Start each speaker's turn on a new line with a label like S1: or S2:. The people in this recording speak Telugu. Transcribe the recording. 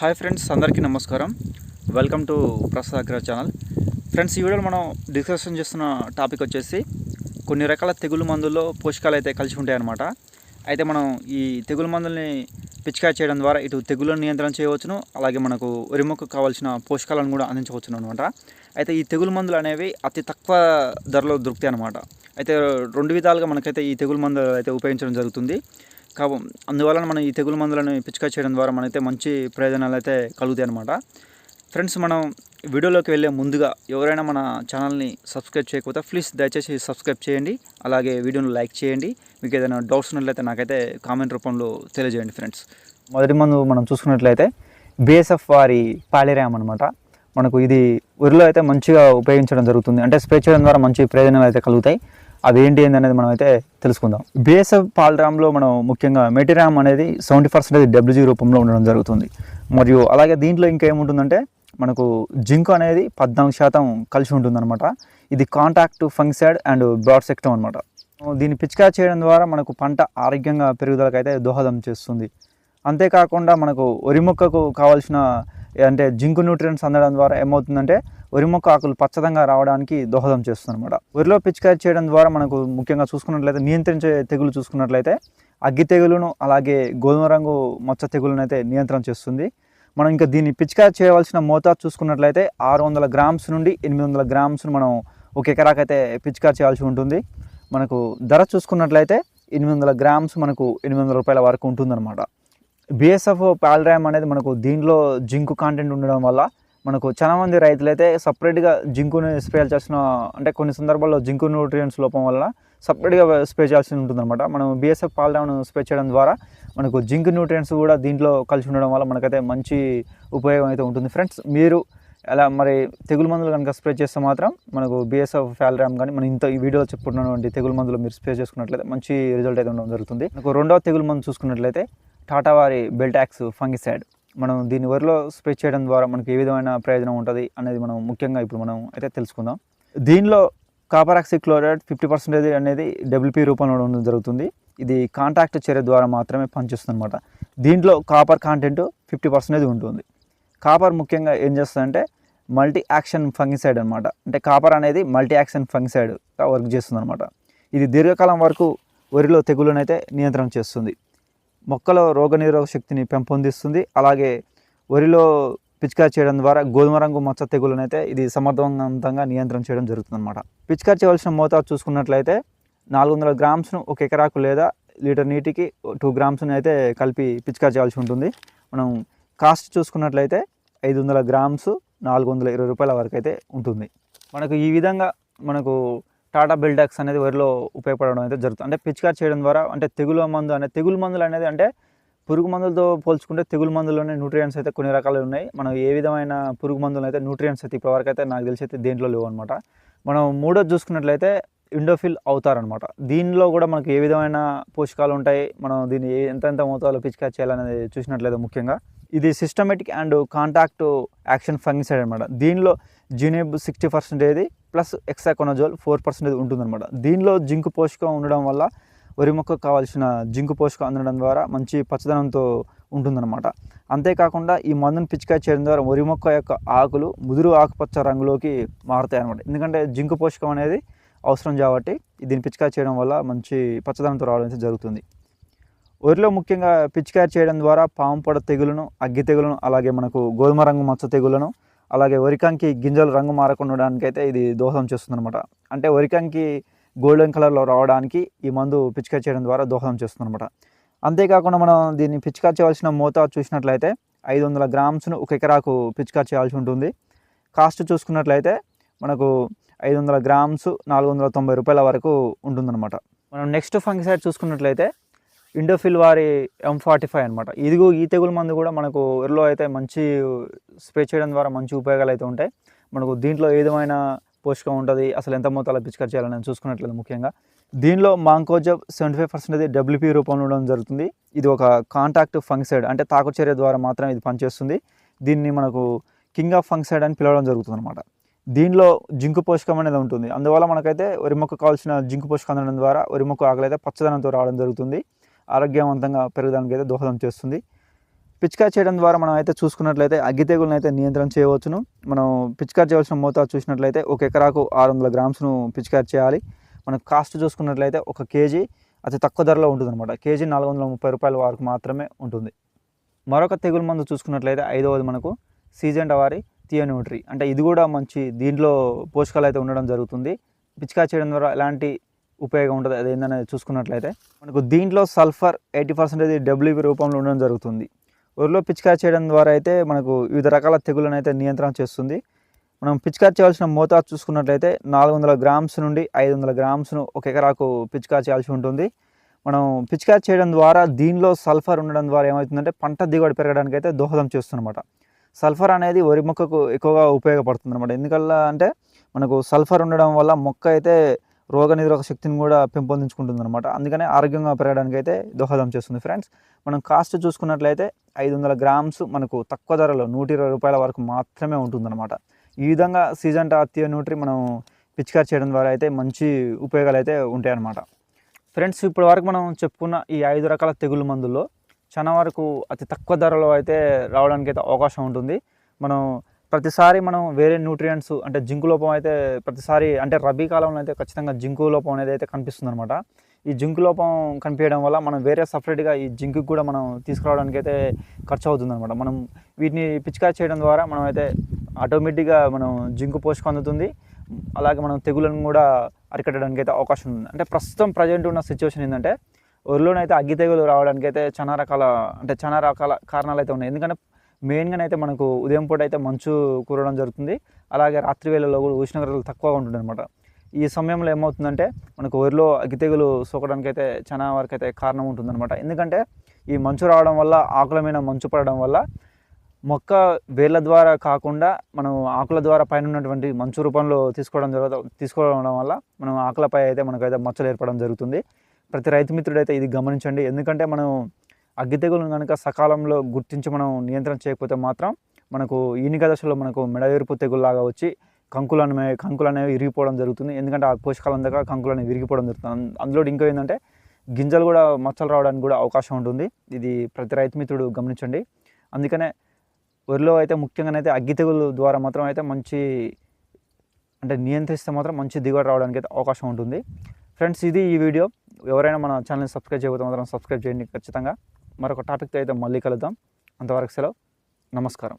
S1: హాయ్ ఫ్రెండ్స్ అందరికీ నమస్కారం. వెల్కమ్ టు ప్రసాద్ అగ్ర ఛానల్. ఫ్రెండ్స్ ఈ వీడియోలో మనం డిస్కషన్ చేస్తున్న టాపిక్ వచ్చేసి కొన్ని రకాల తెగులు మందుల్లో పోషకాలు అయితే కలిసి ఉంటాయన్నమాట. అయితే మనం ఈ తెగులు మందుల్ని పిచికారి చేయడం ద్వారా ఇటు తెగులను నియంత్రణ చేయవచ్చును అలాగే మనకు వరి కావాల్సిన పోషకాలను కూడా అందించవచ్చును అనమాట అయితే ఈ తెగులు మందులు అనేవి అతి తక్కువ ధరలో దొరుకుతాయి అనమాట అయితే రెండు విధాలుగా మనకైతే ఈ తెగులు మందులు అయితే ఉపయోగించడం జరుగుతుంది. కాబ అందువలన మనం ఈ తెగులు మందులను పిచికా చేయడం ద్వారా మనైతే మంచి ప్రయోజనాలు అయితే కలుగుతాయి అనమాట ఫ్రెండ్స్ మనం వీడియోలోకి వెళ్ళే ముందుగా ఎవరైనా మన ఛానల్ని సబ్స్క్రైబ్ చేయకపోతే ప్లీజ్ దయచేసి సబ్స్క్రైబ్ చేయండి. అలాగే వీడియోను లైక్ చేయండి. మీకు ఏదైనా డౌట్స్ ఉన్నట్లయితే నాకైతే కామెంట్ రూపంలో తెలియజేయండి ఫ్రెండ్స్. మొదటి మందు మనం చూసుకున్నట్లయితే బిఎస్ఎఫ్ వారి పాలిరామ్ అనమాట మనకు ఇది వరిలో అయితే మంచిగా ఉపయోగించడం జరుగుతుంది. అంటే స్ప్రే చేయడం ద్వారా మంచి ప్రయోజనాలు అయితే కలుగుతాయి. అవి ఏంటి అనేది మనం అయితే తెలుసుకుందాం బిఎస్ఎఫ్ పాలరామ్లో మనం ముఖ్యంగా మెటీరామ్ అనేది సెవెంటీ పర్సెంటేజ్ డబ్ల్యూజీ రూపంలో ఉండడం జరుగుతుంది. మరియు అలాగే దీంట్లో ఇంకా ఏముంటుందంటే మనకు జింక్ అనేది పద్నాలుగు శాతం కలిసి ఉంటుందన్నమాట. ఇది contact fungicide and broad spectrum అనమాట దీన్ని పిచికా చేయడం ద్వారా మనకు పంట ఆరోగ్యంగా పెరుగుదలకైతే దోహదం చేస్తుంది. అంతేకాకుండా మనకు వరి మొక్కకు కావాల్సిన అంటే జింకు న్యూట్రియంట్స్ అందడం ద్వారా ఏమవుతుందంటే వరి మొక్క ఆకులు పచ్చదంగా రావడానికి దోహదం చేస్తుంది అనమాట వరిలో పిచికారి చేయడం ద్వారా మనకు ముఖ్యంగా చూసుకున్నట్లయితే నియంత్రించే తెగులు చూసుకున్నట్లయితే అగ్గి తెగులును అలాగే గోధుమ రంగు మచ్చ తెగులను అయితే నియంత్రణ చేస్తుంది. మనం ఇంకా దీన్ని పిచికారి చేయవలసిన మోతాదు చూసుకున్నట్లయితే ఆరు వందల గ్రామ్స్ నుండి ఎనిమిది వందల గ్రామ్స్ను మనం ఒక ఎకరాకైతే పిచికారి చేయాల్సి ఉంటుంది. మనకు ధర చూసుకున్నట్లయితే ఎనిమిది వందల గ్రామ్స్ మనకు ఎనిమిది వందల రూపాయల వరకు ఉంటుందన్నమాట. బిఎస్ఎఫ్ పాలరామ్ అనేది మనకు దీంట్లో జింకు కాంటెంట్ ఉండడం వల్ల మనకు చాలా మంది రైతులు అయితే సపరేట్గా జింకుని స్ప్రే చేయాల్సిన అంటే కొన్ని సందర్భాల్లో జింకు న్యూట్రియంట్స్ లోపం వల్ల సపరేట్గా స్ప్రే చేయాల్సి ఉంటుందన్నమాట. మనం బిఎస్ఎఫ్ పాల్రామ్ను స్ప్రే చేయడం ద్వారా మనకు జింక్ న్యూట్రియంట్స్ కూడా దీంట్లో కలిసి ఉండడం వల్ల మనకైతే మంచి ఉపయోగం అయితే ఉంటుంది. ఫ్రెండ్స్ మీరు అలా మరి తెగులు మందులు కనుక స్ప్రే చేస్తే మాత్రం మనకు బిఎస్ఎఫ్ ఫాల్రామ్ కానీ మనం ఇంత ఈ వీడియోలో చెప్పుకున్నటువంటి తెగులు మందులు మీరు స్ప్రే చేసుకున్నట్లయితే మంచి రిజల్ట్ అయితే ఉండడం జరుగుతుంది. మనకు రెండవ తెగులు మందు చూసుకున్నట్లయితే టాటా వారి బెల్టాక్స్ ఫంగిసైడ్. మనం దీని వరిలో స్ప్రే చేయడం ద్వారా మనకి ఏ విధమైన ప్రయోజనం ఉంటుంది అనేది మనం ముఖ్యంగా ఇప్పుడు మనం అయితే తెలుసుకుందాం. దీనిలో కాపర్ ఆక్సిక్లోరైడ్ ఫిఫ్టీ పర్సెంటేజ్ అనేది డబ్ల్యూపీ రూపంలో ఉండడం జరుగుతుంది. ఇది కాంటాక్ట్ చర్య ద్వారా మాత్రమే పనిచేస్తుంది అనమాట దీంట్లో కాపర్ కాంటెంట్ ఫిఫ్టీ పర్సెంటేజ్ ఉంటుంది. కాపర్ ముఖ్యంగా ఏం చేస్తుందంటే మల్టీ యాక్షన్ ఫంగిసైడ్ అనమాట అంటే కాపర్ అనేది మల్టీ యాక్షన్ ఫంగిసైడ్గా వర్క్ చేస్తుంది అనమాట ఇది దీర్ఘకాలం వరకు వరిలో తెగులనైతే నియంత్రణ చేస్తుంది. మొక్కలో రోగనిరోధక శక్తిని పెంపొందిస్తుంది. అలాగే వరిలో పిచికారి చేయడం ద్వారా గోధుమ రంగు మచ్చ తెగులనైతే ఇది సమర్థవంతంగా నియంత్రణ చేయడం జరుగుతుంది అనమాట పిచికారి చేయవలసిన మోతాదు చూసుకున్నట్లయితే నాలుగు వందల గ్రామ్స్ను ఒక ఎకరాకు లేదా లీటర్ నీటికి టూ గ్రామ్స్ని అయితే కలిపి పిచికారి చేయాల్సి ఉంటుంది. మనం కాస్ట్ చూసుకున్నట్లయితే ఐదు వందల గ్రామ్స్ నాలుగు వందల ఇరవై రూపాయల వరకు అయితే ఉంటుంది. మనకు ఈ విధంగా మనకు టాటా బిల్డాక్స్ అనేది వరిలో ఉపయోగపడడం అయితే జరుగుతుంది. అంటే పిచికారి చేయడం ద్వారా అంటే తెగులు మందు అనే తెగులు మందులు అనేది అంటే పురుగు మందులతో పోల్చుకుంటే తెగులు మందుల్లోనే న్యూట్రియంట్స్ అయితే కొన్ని రకాలు ఉన్నాయి. మనం ఏ విధమైన పురుగు మందులు అయితే న్యూట్రియంట్స్ అయితే ఇప్పటివరకు అయితే నాకు తెలిసి అయితే దేంట్లో లేవు అనమాట మనం మూడోది చూసుకున్నట్లయితే ఇండోఫిల్ అవుతారనమాట దీనిలో కూడా మనకి ఏ విధమైన పోషకాలు ఉంటాయి? మనం దీన్ని ఎంత ఎంత మోతాదులో పిచికారి చేయాలనేది చూసినట్లయితే ముఖ్యంగా ఇది systematic and contact action fungicide అనమాట దీనిలో zineb sixty percentage plus hexaconazole four percentage ఉంటుందన్నమాట. దీనిలో జింకు పోషకం ఉండడం వల్ల వరి మొక్కకు కావాల్సిన జింకు పోషకం అందడం ద్వారా మంచి పచ్చదనంతో ఉంటుందన్నమాట. అంతేకాకుండా ఈ మందును పిచికారి చేయడం ద్వారా వరి మొక్క యొక్క ఆకులు ముదురు ఆకుపచ్చ రంగులోకి మారుతాయి అనమాట ఎందుకంటే జింకు పోషకం అనేది అవసరం కాబట్టి దీన్ని పిచికారి చేయడం వల్ల మంచి పచ్చదనంతో రావడం జరుగుతుంది. వరిలో ముఖ్యంగా పిచికారి చేయడం ద్వారా పాము పొడ తెగులను అగ్గి తెగులను అలాగే మనకు గోధుమ రంగు మచ్చ తెగులను అలాగే వరికంకి గింజలు రంగు మారకుండా అయితే ఇది దోహదం చేస్తుందన్నమాట. అంటే వరికంకి గోల్డెన్ కలర్లో రావడానికి ఈ మందు పిచికారి చేయడం ద్వారా దోహదం చేస్తుందన్నమాట. అంతేకాకుండా మనం దీన్ని పిచికారి చేయవలసిన మోతాదు చూసినట్లయితే ఐదు వందల గ్రామ్స్ను ఒక ఎకరాకు పిచికారి చేయాల్సి ఉంటుంది. కాస్ట్ చూసుకున్నట్లయితే మనకు ఐదు వందల గ్రామ్స్ నాలుగు వందల తొంభై రూపాయల వరకు ఉంటుందన్నమాట. మనం నెక్స్ట్ ఫంగిసైడ్ చూసుకున్నట్లయితే ఇండోఫిల్ వారి ఎం ఫార్టీ ఫైవ్ అనమాట ఇదిగో ఈ తెగులు మందు కూడా మనకు వరిలో అయితే మంచి స్ప్రే చేయడం ద్వారా మంచి ఉపయోగాలు అయితే ఉంటాయి. మనకు దీంట్లో ఏ పోషకం ఉంటుంది అసలు ఎంత మొత్తాలు పిచికారి చేయాలని చూసుకున్నట్లయితే ముఖ్యంగా. దీనిలో మాంకోజబ్ సెవెంటీ ఫైవ్ పర్సెంట్ అది డబ్ల్యూపీ రూపంలో ఉండడం జరుగుతుంది. ఇది ఒక కాంటాక్ట్ ఫంగిసైడ్ అంటే తాకు చర్య ద్వారా మాత్రమే ఇది పనిచేస్తుంది. దీన్ని మనకు కింగ్ ఆఫ్ ఫంగిసైడ్ అని పిలవడం జరుగుతుంది అనమాట దీనిలో జింకు పోషకం అనేది ఉంటుంది. అందువల్ల మనకైతే వరి మొక్క కావాల్సిన జింకు పోషకం అందడం ద్వారా వరి మొక్క ఆకలి అయితే పచ్చదనంతో రావడం జరుగుతుంది. ఆరోగ్యవంతంగా పెరగడానికి అయితే దోహదం చేస్తుంది. పిచికారి చేయడం ద్వారా మనం అయితే చూసుకున్నట్లయితే అగ్గి తెగులను అయితే నియంత్రణ చేయవచ్చును. మనం పిచికారి చేయవలసిన మోతాదు చూసినట్లయితే ఒక ఎకరాకు ఆరు వందల గ్రామ్స్ను పిచికారి చేయాలి. మనకు కాస్ట్ చూసుకున్నట్లయితే ఒక కేజీ అతి తక్కువ ధరలో ఉంటుంది అనమాట కేజీ నాలుగు వందల ముప్పై రూపాయల వరకు మాత్రమే ఉంటుంది. మరొక తెగులు మందు చూసుకున్నట్లయితే ఐదవది మనకు సీజన్ వారి థియోన్యూట్రీ. అంటే ఇది కూడా మంచి దీంట్లో పోషకాలు అయితే ఉండడం జరుగుతుంది. పిచికారి చేయడం ద్వారా ఎలాంటి ఉపయోగం ఉంటుంది. అది ఏంటనేది చూసుకున్నట్లయితే మనకు దీంట్లో సల్ఫర్ ఎయిటీ పర్సెంటేజ్ డబ్ల్యూబీ రూపంలో ఉండడం జరుగుతుంది. ఊరిలో పిచికారి చేయడం ద్వారా అయితే మనకు వివిధ రకాల తెగులను అయితే నియంత్రణ చేస్తుంది. మనం పిచికారి చేయాల్సిన మోతాదు చూసుకున్నట్లయితే నాలుగు వందల గ్రామ్స్ నుండి ఐదు వందల గ్రామ్స్ను ఒక ఎకరాకు పిచికారి చేయాల్సి ఉంటుంది. మనం పిచికారి చేయడం ద్వారా దీనిలో సల్ఫర్ ఉండడం ద్వారా ఏమవుతుందంటే పంట దిగుబడి పెరగడానికి అయితే దోహదం చేస్తుందన్నమాట. సల్ఫర్ అనేది వరి మొక్కకు ఎక్కువగా ఉపయోగపడుతుంది అనమాట ఎందుకల్లా అంటే మనకు సల్ఫర్ ఉండడం వల్ల మొక్క అయితే రోగనిరోధక శక్తిని కూడా పెంపొందించుకుంటుంది అనమాట అందుకనే ఆరోగ్యంగా పెరగడానికి అయితే దోహదం చేస్తుంది ఫ్రెండ్స్. మనం కాస్ట్ చూసుకున్నట్లయితే ఐదు వందల గ్రామ్స్ మనకు తక్కువ ధరలో నూట ఇరవై రూపాయల వరకు మాత్రమే ఉంటుందన్నమాట. ఈ విధంగా సీజన్ టాత్య న్యూట్రీ మనం పిచికారి చేయడం ద్వారా అయితే మంచి ఉపయోగాలు అయితే ఉంటాయన్నమాట. ఫ్రెండ్స్ ఇప్పటి వరకు మనం చెప్పుకున్న ఈ ఐదు రకాల తెగులు మందుల్లో చాలా వరకు అతి తక్కువ ధరలో అయితే రావడానికి అయితే అవకాశం ఉంటుంది. మనం ప్రతిసారి మనం వేరే న్యూట్రియంట్స్ అంటే జింకు లోపం అయితే ప్రతిసారి అంటే రబీ కాలంలో అయితే ఖచ్చితంగా జింకు లోపం అనేది అయితే కనిపిస్తుంది అనమాట ఈ జింకు లోపం కనిపించడం వల్ల మనం వేరే సపరేట్గా ఈ జింకు కూడా మనం తీసుకురావడానికి అయితే ఖర్చు అవుతుంది అనమాట మనం వీటిని పిచికారి చేయడం ద్వారా మనం అయితే ఆటోమేటిక్గా మనం జింకు పోషకం అందుతుంది. అలాగే మనం తెగులను కూడా అరికట్టడానికి అయితే అవకాశం ఉంది. అంటే ప్రస్తుతం ప్రజెంట్ ఉన్న సిచ్యువేషన్ ఏంటంటే ఒరిలోనైతే అగ్గి తెగులు రావడానికి అయితే చాలా రకాల అంటే చాలా రకాల కారణాలు అయితే ఉన్నాయి. ఎందుకంటే మెయిన్గా అయితే మనకు ఉదయం పూట అయితే మంచు కురవడం జరుగుతుంది. అలాగే రాత్రి వేళల్లో కూడా ఉష్ణోగ్రతలు తక్కువగా ఉంటుంది అనమాట ఈ సమయంలో ఏమవుతుందంటే మనకు వరిలో అగ్గి తెగులు సోకడానికి అయితే చాలా వరకు అయితే కారణం ఉంటుందన్నమాట. ఎందుకంటే ఈ మంచు రావడం వల్ల ఆకుల మీద మంచు పడడం వల్ల మొక్క వేళ్ళ ద్వారా కాకుండా మనం ఆకుల ద్వారా పైన ఉన్నటువంటి మంచు రూపంలో తీసుకోవడం జరుగుతూ తీసుకోవడం వల్ల మనం ఆకులపై అయితే మనకైతే మచ్చలు ఏర్పడడం జరుగుతుంది. ప్రతి రైతు మిత్రుడైతే ఇది గమనించండి. ఎందుకంటే మనం అగ్గి తెగులను కనుక సకాలంలో గుర్తించి మనం నియంత్రణ చేయకపోతే మాత్రం మనకు ఈనిక దశలో మనకు మెడవేర్పు తెగుల్లాగా వచ్చి కంకులు అనేవి కంకులు అనేవి విరిగిపోవడం జరుగుతుంది. ఎందుకంటే ఆ పోషకాలు అందక కంకులు అనేవి విరిగిపోవడం జరుగుతుంది. అందులో ఇంకో ఏంటంటే గింజలు కూడా మచ్చలు రావడానికి కూడా అవకాశం ఉంటుంది. ఇది ప్రతి రైతు మిత్రుడు గమనించండి. అందుకనే వరిలో అయితే ముఖ్యంగానైతే అగ్గి తెగులు ద్వారా మాత్రం అయితే మంచి అంటే నియంత్రిస్తే మాత్రం మంచి దిగుబడి రావడానికి అయితే అవకాశం ఉంటుంది. ఫ్రెండ్స్ ఇది ఈ వీడియో. ఎవరైనా మన ఛానల్ని సబ్స్క్రైబ్ చేయకపోతే మాత్రం సబ్స్క్రైబ్ చేయండి ఖచ్చితంగా. మరొక టాపిక్తో అయితే మళ్ళీ కలుద్దాం. అంతవరకు సెలవు. నమస్కారం.